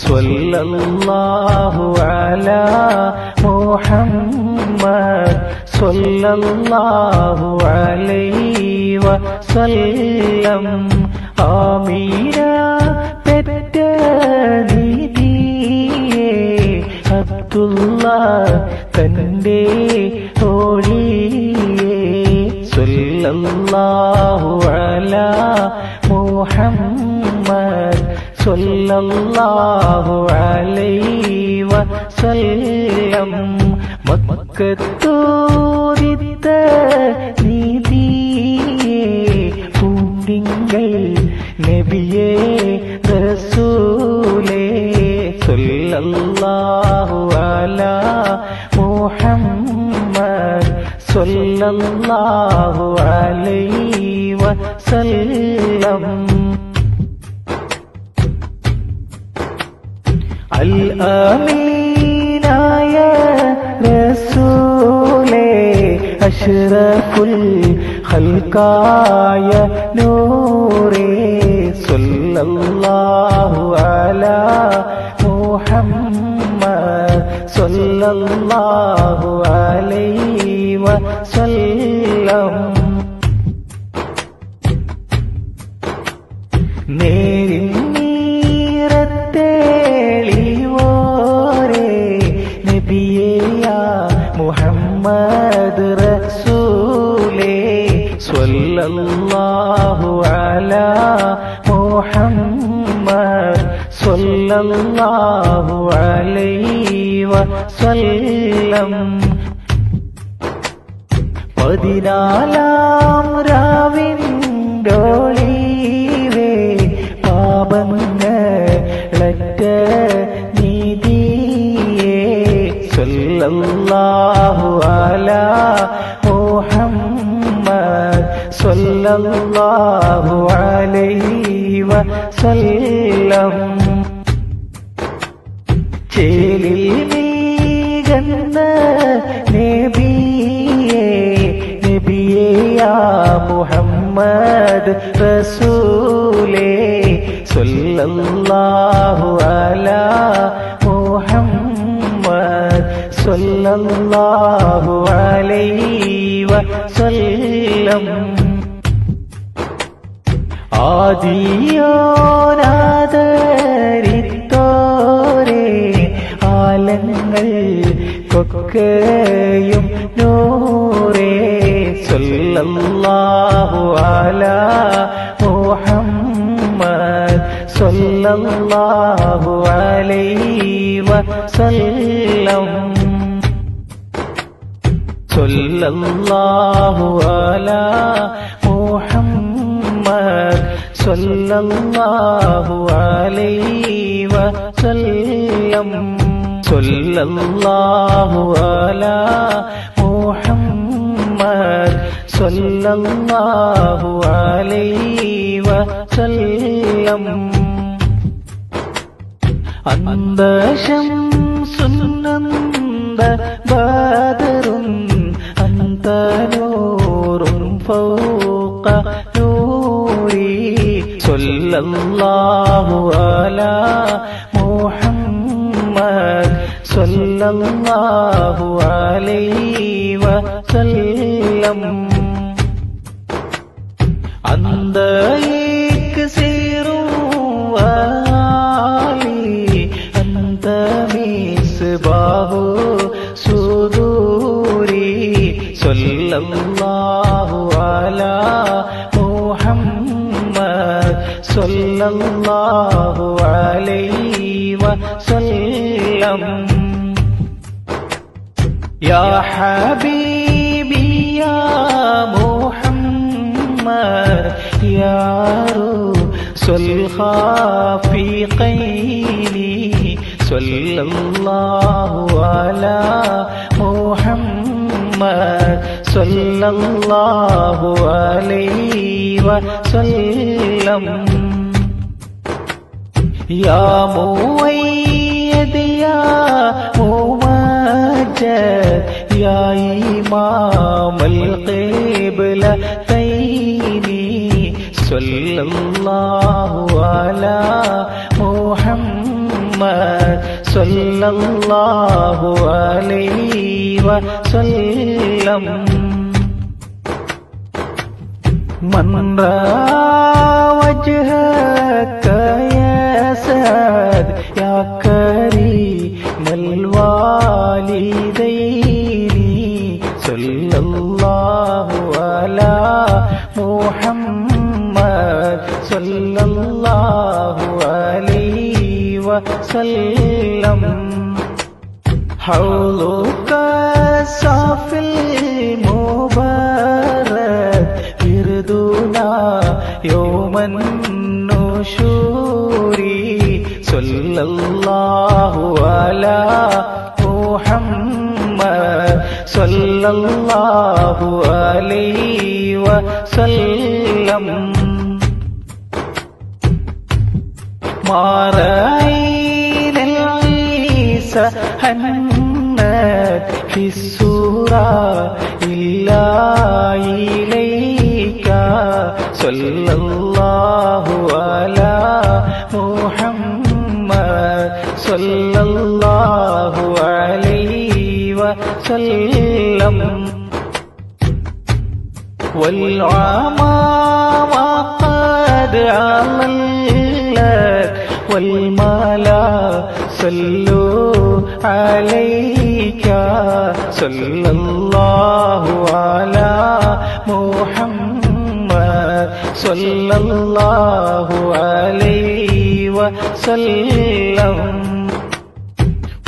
സ്വല്ലല്ലാഹു അല മുഹമ്മദ് സ്വല്ലല്ലാഹു അലൈഹി വസല്ലം. ആമീന പെറ്റ നീതിയെ അബ്ദുള്ള തന്റെ ഓളിയെ സ്വല്ലല്ലാഹു അല മുഹമ്മദ് സല്ലല്ലാഹു അലൈഹി വസല്ലം. മക്കത്തോദിത്ത നീതിയെ പൂണ്ടിങ്ങൾ നബിയേ റസൂലേ. സല്ലല്ലാഹു അലാ മുഹമ്മദ് സല്ലല്ലാഹു അലൈഹി വസല്ലം. അമീനായ റസൂലേ അഷ്റഫുൽ ഖൽക്കായ നൂറേ സല്ലല്ലാഹു അലാ മുഹമ്മദ് സല്ലല്ലാഹു അലൈഹി വസല്ലം നബിയേയ മുഹമ്മദ് റസൂലേ സ്വല്ലല്ലാഹു അലാ മുഹമ്മദ് സ്വല്ലല്ലാഹു അലൈഹി വസല്ലം. പതിനാലാം രാവിൻഡോളിവേ സല്ലല്ലാഹു അലാ മുഹമ്മദ് സല്ലല്ലാഹു അലൈഹി വസല്ലം. ചേലിൽ നീകന്ന നബിയേ നബിയേ യാ മുഹമ്മദ് റസൂലേ സല്ലല്ലാഹു അലാ സല്ലല്ലാഹു അലൈഹി വസല്ലം. ആദിയോനാദരിത്തോരേ ആലങ്ങൾ കൊക്കയും നൂറേ. സല്ലല്ലാഹു അലാ മുഹമ്മദ് സല്ലല്ലാഹു അലൈഹി വസല്ലം. സല്ലല്ലാഹു അലാ മുഹമ്മദ് സല്ലല്ലാഹു അലൈഹി വസല്ലം. സല്ലല്ലാഹു അലാ മുഹമ്മദ് സല്ലല്ലാഹു അലൈഹി വസല്ലം. അന്തശം സുന്നന്ദ ബാദറും അന്ത فوق نوري നൂരി. സല്ലല്ലാഹു അലാ മുഹമ്മദ് സല്ലല്ലാഹു അലൈഹി വസല്ലം. وسلم ഏക് صلى الله على محمد. صلى الله عليه وسلم. يا حبيبي يا محمد يا رسول خافي قيني صلى الله على محمد. صلى الله عليه وسلم يا مؤيد يا ممجد يا إمام القبلتين صلى الله على محمد محمد صلى الله عليه وسلم من رأى وجهك يا سعد يا كريم الوالدين صلى الله على محمد صلى الله عليه وسلم حوضك صافي المبارك يردنا يوم النشور. صلى الله على محمد صلى الله عليه وسلم. ما رأينا العيسى هنت في السورة إلا إليك صلى الله على محمد صلى الله عليه وسلم والعمى وقد علت والملا صلوا عليك صلى الله على محمد صلى الله عليه وسلم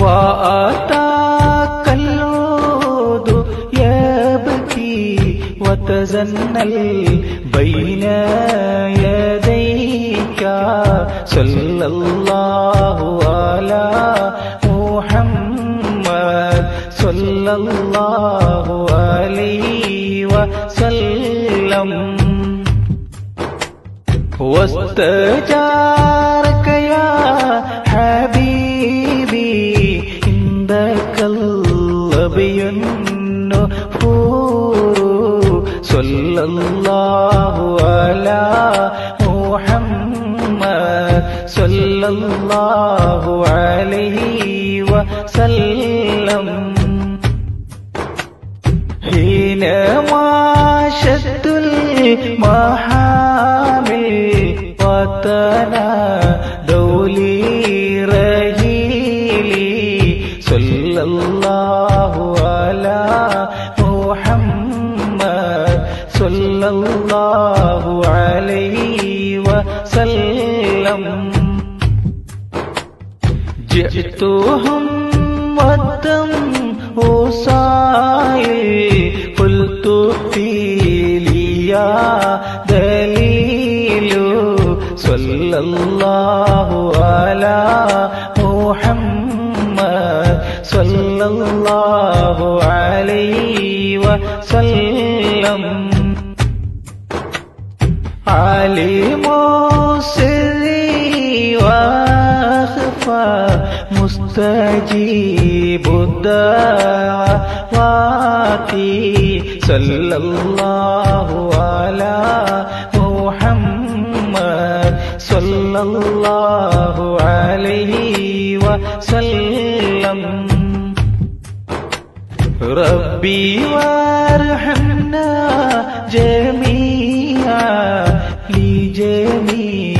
وآتاك العود يبكي وتزنل بين يديك صلى الله صلى الله عليه وسلم. واستجارك يا حبيبي عندك اللبي النفور. صلى الله على محمد. صلى الله عليه وسلم. إلى معشة المحامي وطنا دولي رجيلي. صلى الله على محمد صلى الله عليه وسلم. جئتهم ودم وصائل لي يا دليل صلى الله على محمد صلى الله عليه وسلم. عليم سري مستجيب الدعوات صلى الله على محمد صلى الله عليه وسلم. ربي وارحمنا جميعا لجميع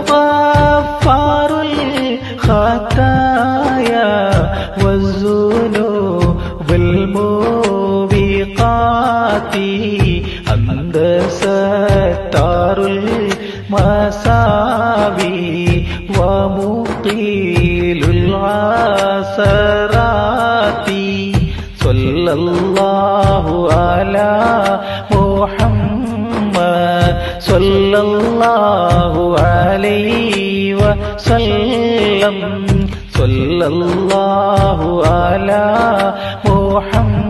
الموبقات أنت ستار المساوي ومقيل العثرات صلى الله على محمد صلى الله عليه وسلم صلى الله على محمد